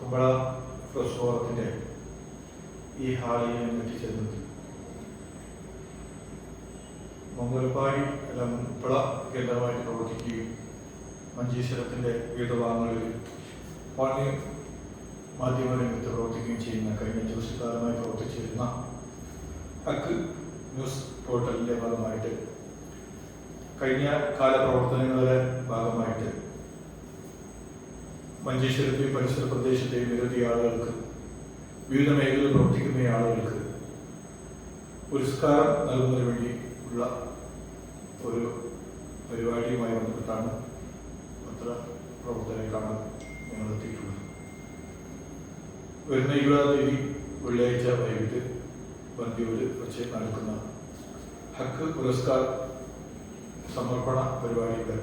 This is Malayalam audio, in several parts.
കുമ്പള ഫ്രഷ് ഫോറത്തിന്റെ ഈ ഹാളിൽ ഞാൻ എത്തിച്ചേർന്നത്. മംഗലപ്പാടി അല്ല മുപ്പള കേന്ദ്രമായിട്ട് പ്രവർത്തിക്കുകയും മഞ്ചേശ്വരത്തിന്റെ വിവിധ ഭാഗങ്ങളിൽ പണി മാധ്യമ രംഗത്ത് പ്രവർത്തിക്കുകയും ചെയ്യുന്ന കഴിഞ്ഞ അഞ്ച് വർഷക്കാലമായി പ്രവർത്തിച്ചിരുന്ന ഹക്ക് ന്യൂസ് പോർട്ടലിന്റെ ഭാഗമായിട്ട് കഴിഞ്ഞ കാല പ്രവർത്തനങ്ങളുടെ ഭാഗമായിട്ട് മഞ്ചേശ്വരത്തെയും പരിസര പ്രദേശത്തെയും നിരവധി ആളുകൾക്ക് വിവിധ മേഖലയിൽ പ്രവർത്തിക്കുന്ന ആളുകൾക്ക് പുരസ്കാരം നൽകുന്നതിന് വേണ്ടി ഉള്ള ഒരു പരിപാടിയുമായി ബന്ധപ്പെട്ടാണ് പത്ര പ്രവർത്തകരെ കാണാൻ ഞങ്ങൾ എത്തിയിട്ടുള്ളത്. വരുന്ന ഇരുപതാം തീയതി വെള്ളിയാഴ്ച വൈകിട്ട് വന്ധ്യൂര് വെച്ച് നടക്കുന്ന ഹക്ക് പുരസ്കാർ സമർപ്പണ പരിപാടിയുടെ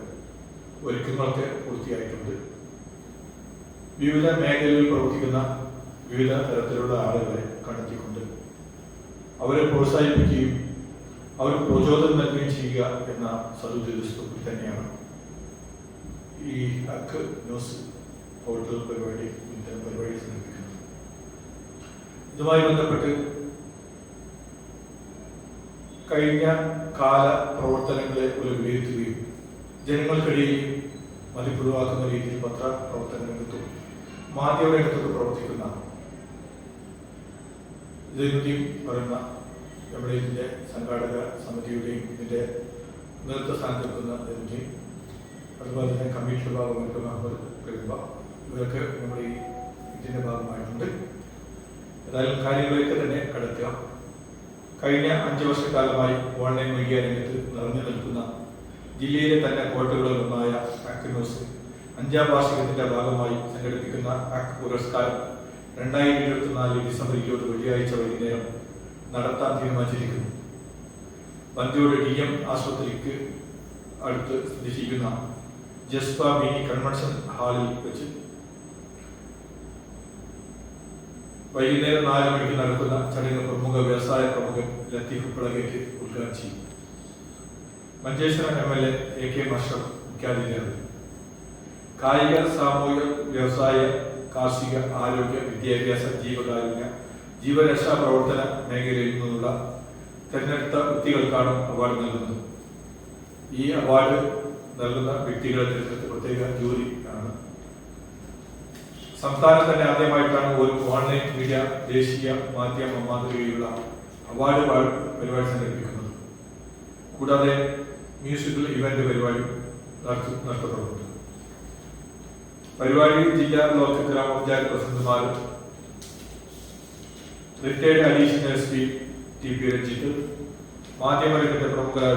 ഒരുക്കങ്ങളൊക്കെ പൂർത്തിയായിട്ടുണ്ട്. വിവിധ മേഖലകളിൽ പ്രവർത്തിക്കുന്ന വിവിധ തരത്തിലുള്ള ആളുകളെ കണ്ടെത്തിക്കൊണ്ട് അവരെ പ്രോത്സാഹിപ്പിക്കുകയും അവർക്ക് പ്രചോദനം നൽകുകയും ചെയ്യുക എന്ന സതുദ്ദേശത്തിൽ തന്നെയാണ്. ഈ അക്ക് ന്യൂസ് പോർട്ടൽ പരിപാടി ഇത്തരം പരിപാടി സംഘടിപ്പിക്കുന്നത്. ഇതുമായി ബന്ധപ്പെട്ട് കഴിഞ്ഞ കാല പ്രവർത്തനങ്ങളെ ഒരു വിലയിരുത്തുകയും ജനങ്ങൾക്കിടയിൽ മതിപ്പുളവാക്കുന്ന രീതിയിൽ പത്ര രംഗത്തും മാധ്യമ രംഗത്തൊക്കെ പ്രവർത്തിക്കുന്ന ഇതിന്റെയും പറയുന്ന നമ്മുടെ ഇതിന്റെ സംഘാടക സമിതിയുടെയും ഇതിന്റെ നേതൃത്വ സ്ഥാനത്ത് നിൽക്കുന്ന ഇതിന്റെയും അതുപോലെ തന്നെ കമ്മീഷണർ ഭാഗമായിട്ട് മുഹമ്മദ് കരുമ്പ ഇവരൊക്കെ നമ്മുടെ ഈ ഇതിന്റെ ഭാഗമായിട്ടുണ്ട്. ഏതായാലും കാര്യങ്ങളിലേക്ക് തന്നെ കടക്കുക കഴിഞ്ഞ അഞ്ചു വർഷക്കാലമായി ഓൺലൈൻ മീഡിയ രംഗത്ത് നിറഞ്ഞു നിൽക്കുന്ന ജില്ലയിലെ തന്നെ കോട്ടകളിലൊന്നായ ന്യൂസ് അഞ്ചാം വാർഷികത്തിന്റെ ഭാഗമായി സംഘടിപ്പിക്കുന്ന അക് പുരസ്കാരം രണ്ടായിരത്തി ഇരുപത്തിനാല് ഡിസംബർ ഇരുപത് വെള്ളിയാഴ്ച വൈകുന്നേരം നടത്താൻ തീരുമാനിച്ചിരിക്കുന്നു. പന്തിയോട് ഡി എം ആശുപത്രിക്ക് അടുത്ത് സ്ഥിതി ചെയ്യുന്ന ജസ്പ മിനി കൺവെൻഷൻ ഹാളിൽ വെച്ച് വൈകുന്നേരം നാല് മണിക്ക് നടക്കുന്ന ചടങ്ങ് പ്രമുഖ വ്യവസായ പ്രമുഖൻ ലത്തീഫ് പിളകേക്ക് ഉദ്ഘാടനം ചെയ്യും. Manjeshwaram M L A K മഷർ മുഖ്യാതിഥിയാണ് കായിക സാമൂഹിക വ്യവസായ കാർഷിക ആരോഗ്യ വിദ്യാഭ്യാസ ജീവകാരുണ്യ ജീവരക്ഷാ പ്രവർത്തന മേഖലയിൽ നിന്നുള്ള തെരഞ്ഞെടുത്ത വ്യക്തികൾക്കാണ് അവാർഡ് നൽകുന്നത്. ഈ അവാർഡ് നൽകുന്ന വ്യക്തികളെ തിരഞ്ഞെടുത്ത് പ്രത്യേക ജൂറി ആണ്. സംസ്ഥാനം തന്നെ ആദ്യമായിട്ടാണ് ഒരു ഓൺലൈൻ മീഡിയ ദേശീയ മാധ്യമ മാതൃകയിലുള്ള അവാർഡ് പരിപാടി സംഘടിപ്പിക്കുന്നത്. കൂടാതെ മ്യൂസിക്കൽ ഇവന്റ് പരിപാടി നടത്തി- നടത്തപ്പെടുന്നുണ്ട്. പരിപാടി ജില്ലാ ബ്ലോക്ക് ഗ്രാമപഞ്ചായത്ത് പ്രസിഡന്റുമാരും retired additional S P T P Ranjith മാധ്യമരംഗത്തെ പ്രമുഖരായ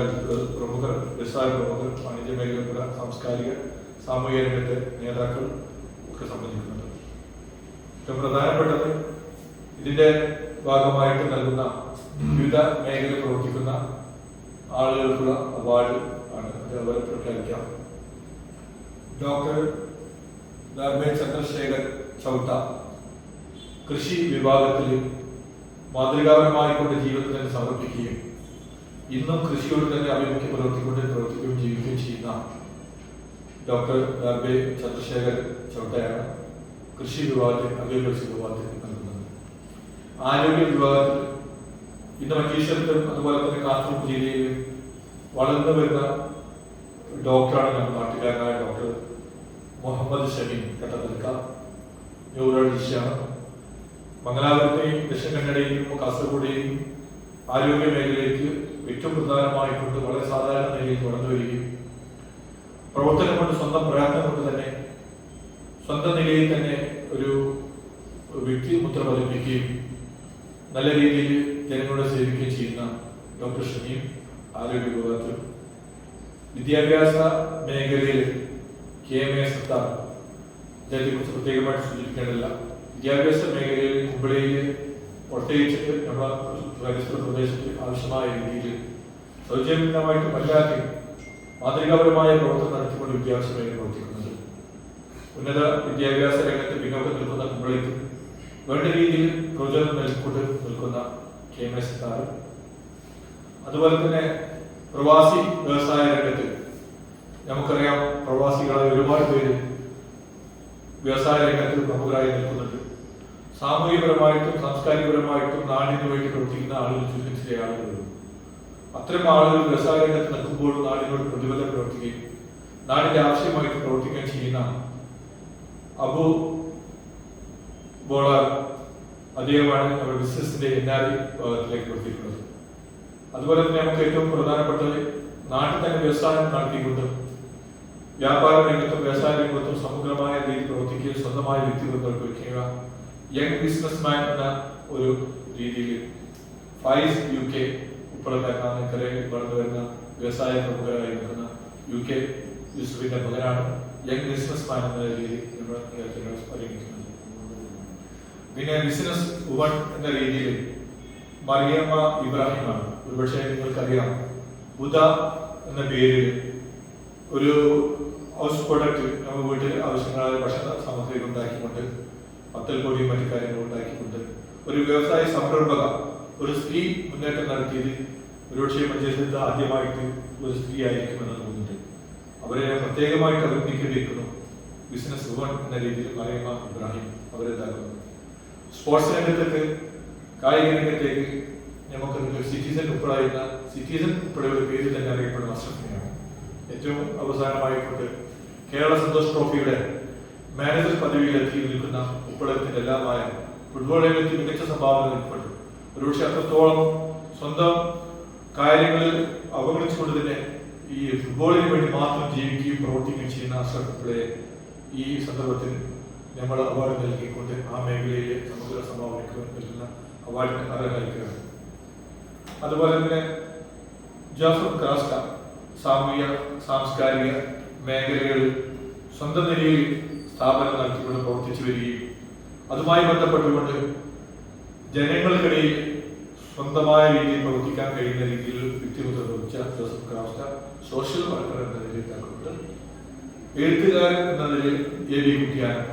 പ്രമുഖർ വ്യവസായ പ്രമുഖർ വാണിജ്യ മേഖല സാംസ്കാരിക സാമൂഹിക രംഗത്തെ നേതാക്കൾ ഒക്കെ സംബന്ധിക്കുന്നുണ്ട്. ഏറ്റവും പ്രധാനപ്പെട്ടത് ഇതിന്റെ ഭാഗമായിട്ട് നൽകുന്ന വിവിധ മേഖലയിൽ പ്രവർത്തിക്കുന്ന ആളുകൾക്കുള്ള അവാർഡ് ആണ്. അതേപോലെ പ്രഖ്യാപിക്കാം. ഡോക്ടർ ദാർബെ ചന്ദ്രശേഖർ ചൗട്ട കൃഷി വിഭാഗത്തിൽ മാതൃകാപരമായിക്കൊണ്ട് തന്നെ സമർപ്പിക്കുകയും ഇന്നും കൃഷിയോട് തന്നെ അഭിമുഖ്യം പുലർത്തിക്കൊണ്ട് പ്രവർത്തിക്കുകയും ജീവിക്കുകയും ചെയ്യുന്ന ഡോക്ടർ ഗാർബെ ചന്ദ്രശേഖർ ചൗട്ടയാണ് കൃഷി വിഭാഗത്തിൽ അഗ്രികൾച്ചർ വിഭാഗത്തിൽ നൽകുന്നത്. ആരോഗ്യ വിഭാഗത്തിൽ ഇന്ന് മഞ്ചേശ്വരത്തും അതുപോലെ തന്നെ കാസർഗോഡ് ജില്ലയിലും വളർന്നു വരുന്ന ഡോക്ടറാണ് നാട്ടുകാരനായ ഡോക്ടർ മുഹമ്മദ് ഷമീൻ കട്ടപ്പൽക്ക ന്യൂറോളജിസ്റ്റാണ് മംഗലാപുരത്തെയും ദക്ഷിണ കന്നഡയിലും കാസർഗോഡേയും ആരോഗ്യ മേഖലയ്ക്ക് ഏറ്റവും പ്രധാനമായിക്കൊണ്ട് വളരെ സാധാരണ നിലയിൽ വളർന്നു വരികയും പ്രവർത്തനം കൊണ്ട് സ്വന്തം പ്രയത്നം കൊണ്ട് തന്നെ സ്വന്തം നിലയിൽ തന്നെ ഒരു വ്യക്തി മുദ്ര പതിപ്പിക്കുകയും നല്ല രീതിയിൽ ജനങ്ങളെ സേവിക്കുകയും ചെയ്യുന്ന ഡോക്ടർ ഷമീം ആരോഗ്യ വിഭാഗത്തിലും വിദ്യാഭ്യാസ മേഖലയിൽ കെ എം എ സത്താർ അദ്ദേഹത്തെ കുറിച്ച് പ്രത്യേകമായിട്ട് സൂചിപ്പിക്കേണ്ടതില്ല വിദ്യാഭ്യാസ മേഖലയിൽ കുമ്പളയിൽ പ്രത്യേകിച്ചിട്ട് നമ്മുടെ പരിസര പ്രദേശത്ത് ആവശ്യമായ രീതിയിൽ സൗജന്യമായിട്ട് വല്ലാതെ മാതൃകാപരമായ പ്രവർത്തനം നടത്തിക്കൊണ്ട് വിദ്യാഭ്യാസ മേഖല പ്രവർത്തിക്കുന്നത്. ഉന്നത വിദ്യാഭ്യാസ രംഗത്ത് പിന്നോക്കം നിൽക്കുന്ന കുമ്പളിക്ക് വേണ്ട രീതിയിൽ പ്രചോദനം നൽകിക്കൊണ്ട് നിൽക്കുന്ന കെ എം എസ് സത്താർ അതുപോലെ തന്നെ പ്രവാസി വ്യവസായ രംഗത്ത് നമുക്കറിയാം പ്രവാസികളായ ഒരുപാട് പേര് വ്യവസായ രംഗത്തിൽ പ്രമുഖരായി നിൽക്കുന്നുണ്ട്. സാമൂഹികപരമായിട്ടും സാംസ്കാരികപരമായിട്ടും നാടിന് വേണ്ടി പ്രവർത്തിക്കുന്ന ആളുകൾ ചുരുക്കം ചില ആളുകളുള്ളൂ. അത്തരം ആളുകൾ വ്യവസായ രംഗത്ത് നിൽക്കുമ്പോൾ നാടിനോട് പ്രതിബദ്ധം പ്രവർത്തിക്കുകയും നാടിന്റെ ആവശ്യമായിട്ട് പ്രവർത്തിക്കുകയും ചെയ്യുന്ന അബു ബോളാർ അദ്ദേഹമാണ് നമ്മുടെ ബിസിനസിന്റെ എൻ ആർ ഐ വിഭാഗത്തിലേക്ക് പ്രവർത്തിക്കുന്നത്. അതുപോലെ തന്നെ നമുക്ക് ഏറ്റവും പ്രധാനപ്പെട്ടത് നാട്ടിൽ തന്നെ വ്യവസായം നടത്തിക്കൊണ്ട് വ്യാപാര രംഗത്തും വ്യവസായ രംഗത്തും സമഗ്രമായ രീതിയിൽ പ്രവർത്തിക്കുകയും സ്വന്തമായ വ്യക്തിബന്ധങ്ങൾ വയ്ക്കുക യങ് ബിസിനസ്മാൻ എന്ന ഒരു രീതിയിൽ ഫൈസ് യു കെ ഉൾപ്പെടുത്താൻ വളർന്നു വരുന്ന വ്യവസായ പ്രമുഖരായി നിൽക്കുന്ന യു കെ യൂസഫിന്റെ മകനാണ് യങ് ബിസിനസ്മാൻ എന്ന രീതിയിൽ നമ്മൾ പരിഗണിക്കുന്നത്. പിന്നെ ബിസിനസ് വുമൺ എന്ന രീതിയിൽ മറിയമ്മ ഇബ്രാഹിമാണ്. ഒരുപക്ഷെ നിങ്ങൾക്കറിയാം. ബുധ എന്ന പേരിൽ ഒരു ഹൗസ് പ്രൊഡക്റ്റ് നമ്മുടെ വീട്ടിൽ ആവശ്യങ്ങളായ ഭക്ഷണ സാമഗ്രികൾ ഉണ്ടാക്കിക്കൊണ്ട് പത്തൽ പൊടിയും മറ്റു കാര്യങ്ങളും ഉണ്ടാക്കിക്കൊണ്ട് ഒരു വ്യവസായ സംരംഭക ഒരു സ്ത്രീ മുന്നേറ്റം നടത്തിയത് ഒരുപക്ഷെ മഞ്ചേശ്വരത്ത് ആദ്യമായിട്ട് ഒരു സ്ത്രീ ആയിരിക്കുമെന്ന് തോന്നുന്നുണ്ട്. അവരെ പ്രത്യേകമായിട്ട് അഭിനന്ദിക്കേണ്ടിയിരിക്കുന്നു. ബിസിനസ് വുമൺ എന്ന രീതിയിൽ മറിയമ്മ ഇബ്രാഹിം അവരെന്താകുന്നു സ്പോർട്സ് രംഗത്തേക്ക് കായിക രംഗത്തേക്ക് നമുക്ക് സിറ്റിസൺ ഉൾപ്പെടെയുള്ള സിറ്റിസൺ ഉൾപ്പെടെയുള്ള പേര് തന്നെ അറിയപ്പെടുന്ന അഷ്റഫിനെയാണ് ഏറ്റവും അവസാനമായിക്കൊണ്ട് കേരള സന്തോഷ് ട്രോഫിയുടെ മാനേജർ പദവിയിൽ എത്തി നിൽക്കുന്ന ഉൾപ്പെടത്തിന്റെ എല്ലാമായ ഫുട്ബോൾ രംഗത്ത് മികച്ച സംഭാവന നൽകപ്പെട്ടു ഒരുപക്ഷെ അത്രത്തോളം സ്വന്തം കാര്യങ്ങളിൽ അവഗണിച്ചുകൊണ്ട് തന്നെ ഈ ഫുട്ബോളിന് വേണ്ടി മാത്രം ജീവിക്കുകയും പ്രവർത്തിക്കുകയും ചെയ്യുന്ന അഷ്റഫ് ഈ സന്ദർഭത്തിൽ നമ്മൾ അവാർഡ് നൽകിക്കൊണ്ട് ആ മേഖലയിലെ സമഗ്ര സംഭാവനയ്ക്ക് നൽകുന്ന അവാർഡിന് നൽകുകയാണ് അതുപോലെ തന്നെ ജോസഫ് ക്രാസ്ക സാമൂഹിക സാംസ്കാരിക മേഖലകളിൽ സ്വന്തം നിലയിൽ സ്ഥാപനം നടത്തിക്കൊണ്ട് പ്രവർത്തിച്ചു വരികയും അതുമായി ബന്ധപ്പെട്ടുകൊണ്ട് ജനങ്ങൾക്കിടയിൽ സ്വന്തമായ രീതിയിൽ പ്രവർത്തിക്കാൻ കഴിയുന്ന രീതിയിൽ വ്യക്തിമുദ്ര നിർമ്മിച്ച ജോസഫ് ക്രാസ്റ്റ സോഷ്യൽ വർക്കർ എന്ന നിലയിൽ തക്കുന്നുണ്ട് എഴുത്തുകാരൻ എന്ന നിലയിൽ A V Kuttiyanam.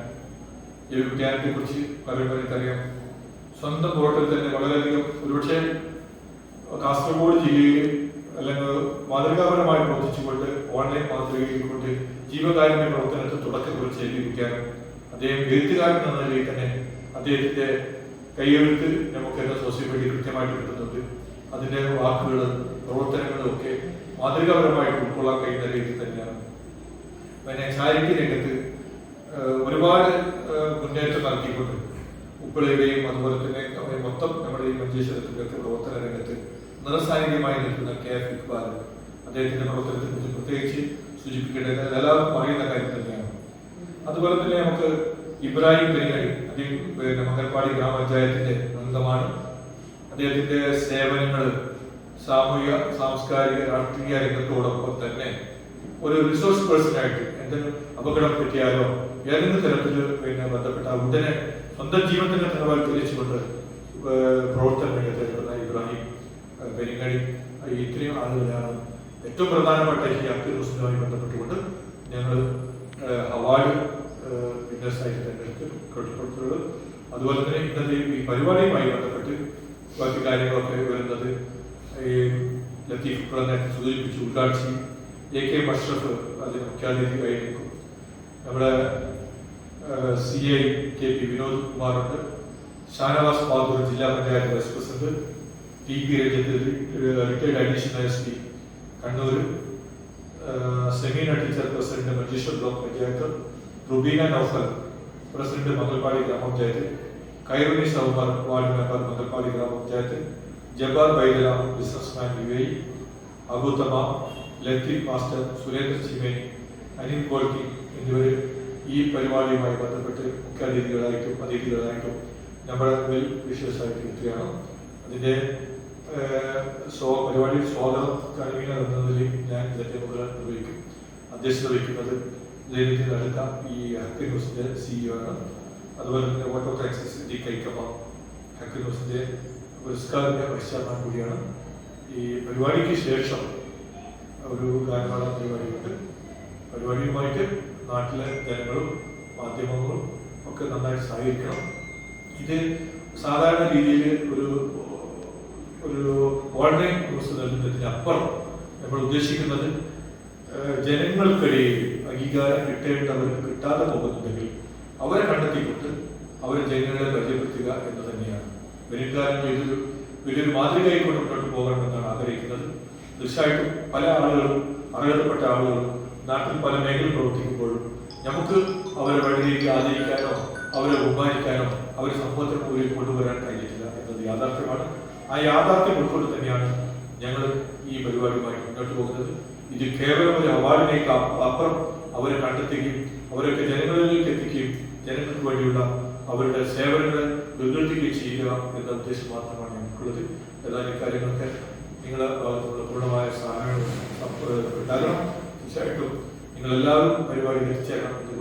A V കുട്ടിയാനത്തെ കുറിച്ച് പറയുമ്പോൾ സ്വന്തം വോട്ടിൽ തന്നെ വളരെയധികം ഒരുപക്ഷെ കാസർഗോഡ് ജില്ലയിൽ അല്ലെങ്കിൽ മാതൃകാപരമായി പ്രവർത്തിച്ചുകൊണ്ട് ഓൺലൈൻ മാതൃകയിൽ ജീവകാരുണ്യ പ്രവർത്തനത്തിൽ തുടക്കം കുറിച്ച് കുട്ടിയാനം അദ്ദേഹം എഴുത്തുകാരൻ എന്ന നിലയിൽ തന്നെ അദ്ദേഹത്തിന്റെ കൈയെഴുത്ത് നമുക്ക് എല്ലാ സോഷ്യൽ മീഡിയ കൃത്യമായിട്ട് കിട്ടുന്നുണ്ട്. അതിന്റെ വാക്കുകൾ പ്രവർത്തനങ്ങളും ഒക്കെ മാതൃകാപരമായിട്ട് ഉൾക്കൊള്ളാൻ കഴിയുന്ന രീതിയിൽ തന്നെയാണ്. പിന്നെ ചാരിറ്റി രംഗത്ത് ഒരുപാട് മുന്നേറ്റം നടത്തിക്കൊണ്ട് ഉപ്പിളയുടെയും അതുപോലെ തന്നെ മൊത്തം നമ്മുടെ ഈ മഞ്ചേശ്വരത്തിന്റെ പ്രവർത്തന രംഗത്ത് നിറസാന്നിധ്യമായി നിൽക്കുന്ന കെ എഫ് ഇക്ബാൽ അദ്ദേഹത്തിന്റെ പ്രവർത്തനത്തെ കുറിച്ച് പ്രത്യേകിച്ച് സൂചിപ്പിക്കേണ്ടത് എല്ലാവർക്കും അറിയുന്ന കാര്യം തന്നെയാണ്. അതുപോലെ തന്നെ നമുക്ക് ഇബ്രാഹിം പെരിങ്ങടി അദ്ദേഹം പിന്നെ മംഗൽപാടി ഗ്രാമപഞ്ചായത്തിന്റെ അംഗമാണ്. അദ്ദേഹത്തിന്റെ സേവനങ്ങൾ സാമൂഹിക സാംസ്കാരിക രാഷ്ട്രീയ രംഗത്തോടൊപ്പം തന്നെ ഒരു റിസോഴ്സ് പേഴ്സൺ ആയിട്ട് എന്തെങ്കിലും അപകടം പറ്റിയാലോ ഏതെങ്കിലും തരത്തിൽ പിന്നെ ബന്ധപ്പെട്ട ഉടനെ സ്വന്തം ജീവൻ തന്നെ തലവാൽ തിരിച്ചുകൊണ്ട് പ്രവർത്തന രംഗത്ത് ഇബ്രാഹിം പെരിങ്ങടി ഇത്രയും ആളുകളാണ് ഏറ്റവും പ്രധാനപ്പെട്ട ഈ ഹുസ്നുമായി ബന്ധപ്പെട്ടുകൊണ്ട് ഞങ്ങൾ അവാർഡ് വിന്നേഴ്സായിട്ട് അതുപോലെ തന്നെ ഇന്നത്തെ ഈ പരിപാടിയുമായി ബന്ധപ്പെട്ട് ബാക്കി കാര്യങ്ങളൊക്കെ വരുന്നത് ഈ ലത്തീഫ് നേരത്തെ സൂചിപ്പിച്ചു ഉദ്ഘാടനം എ കെ മഷ്റഫ് അതിന് മുഖ്യാതിഥി നിൽക്കും നമ്മുടെ C I K P Vinod കുമാറുണ്ട്. Shanavas Badoor ജില്ലാ panchayat vice president. T P Ranjith retired additional S P Kannur Semeena teacher president Manjeshwar block panchayat Rubeena Noufal president Mangalpady ഗ്രാമപഞ്ചായത്ത് കൈറുണി സൗമർ വാർഡ് മെമ്പർ മംഗൽപാടി ഗ്രാമപഞ്ചായത്ത് Jabbar Baidala businessman U A Abu Thamam master Surendra Cheemeni Anil കോൽക്കി എന്നിവർ ഈ പരിപാടിയുമായി ബന്ധപ്പെട്ട് മുഖ്യാതിഥികളായിട്ടും അതിഥികളായിട്ടും നമ്മുടെ വെൽ വിശ്വസായിട്ട് എത്തുകയാണ് സ്വ പരിപാടിയിൽ സ്വാഗതം. കൺവീനർ എന്നതിൽ ഞാൻ ഇതിന്റെ മുതൽ നിർവഹിക്കും അധ്യക്ഷത വഹിക്കുന്നത് ദൈവത്തിൽ അടുത്ത ഈ ഹക്കി ന്യൂസിന്റെ സിഇഒ ആണ്. അതുപോലെ തന്നെ ഓട്ടോ ടാക്സിസ് ഡി കൈക്കപ്പ ഹക്കി ന്യൂസിന്റെ പുരസ്കാരത്തിന്റെ വൈസ് ചെയർമാൻ കൂടിയാണ്. ഈ പരിപാടിക്ക് ശേഷം ഒരു ഗാനമേള പരിപാടിയുണ്ട്. പരിപാടിയുമായിട്ട് നാട്ടിലെ ജനങ്ങളും മാധ്യമങ്ങളും ഒക്കെ നന്നായി സഹകരിക്കണം. ഇത് സാധാരണ രീതിയിൽ ഒരു ഒരു ഓൺലൈൻ കോഴ്സ് നൽകുന്നതിന് അപ്പുറം നമ്മൾ ഉദ്ദേശിക്കുന്നത് ജനങ്ങൾക്കിടയിൽ അംഗീകാരം കിട്ടേണ്ടവർക്ക് കിട്ടാതെ പോകുന്നുണ്ടെങ്കിൽ അവരെ കണ്ടെത്തിക്കൊണ്ട് അവരെ ജനങ്ങളെ പരിചയപ്പെടുത്തുക എന്ന് തന്നെയാണ്. വരും ഇതൊരു വലിയൊരു മാതൃകയായി കൊണ്ട് മുന്നോട്ട് പോകണമെന്നാണ് ആഗ്രഹിക്കുന്നത്. തീർച്ചയായിട്ടും പല ആളുകളും അറിയപ്പെട്ട ആളുകളും നാട്ടിൽ പല മേഖലയിൽ പ്രവർത്തിക്കുമ്പോഴും നമുക്ക് അവരെ വഴിയിലേക്ക് ആദരിക്കാനോ അവരെ ബഹുമാനിക്കാനോ അവരെ സമൂഹത്തിന് മുകളിൽ കൊണ്ടുവരാൻ കഴിഞ്ഞിട്ടില്ല എന്നത് യാഥാർത്ഥ്യമാണ്. ആ യാഥാർത്ഥ്യം ഉൾക്കൊണ്ട് തന്നെയാണ് ഞങ്ങൾ ഈ പരിപാടിയുമായി മുന്നോട്ട് പോകുന്നത്. ഇത് കേവലം ഒരു അവാർഡിനേക്ക് അപ്പുറം അവരെ കണ്ടെത്തുകയും അവരൊക്കെ ജനങ്ങളിലേക്ക് എത്തിക്കുകയും ജനങ്ങൾക്ക് വേണ്ടിയുള്ള അവരുടെ സേവനങ്ങൾ മുൻനിർത്തുകയും ചെയ്യുക എന്ന ഉദ്ദേശം മാത്രമാണ് ഞങ്ങൾക്കുള്ളത്. ഏതാനും കാര്യങ്ങളൊക്കെ നിങ്ങളുടെ ഭാഗത്തുള്ള പൂർണമായ സഹായങ്ങളും തരണം തീർച്ചയായിട്ടും നിങ്ങളെല്ലാവരും പരിപാടി എത്തിച്ചേരണം എന്ന്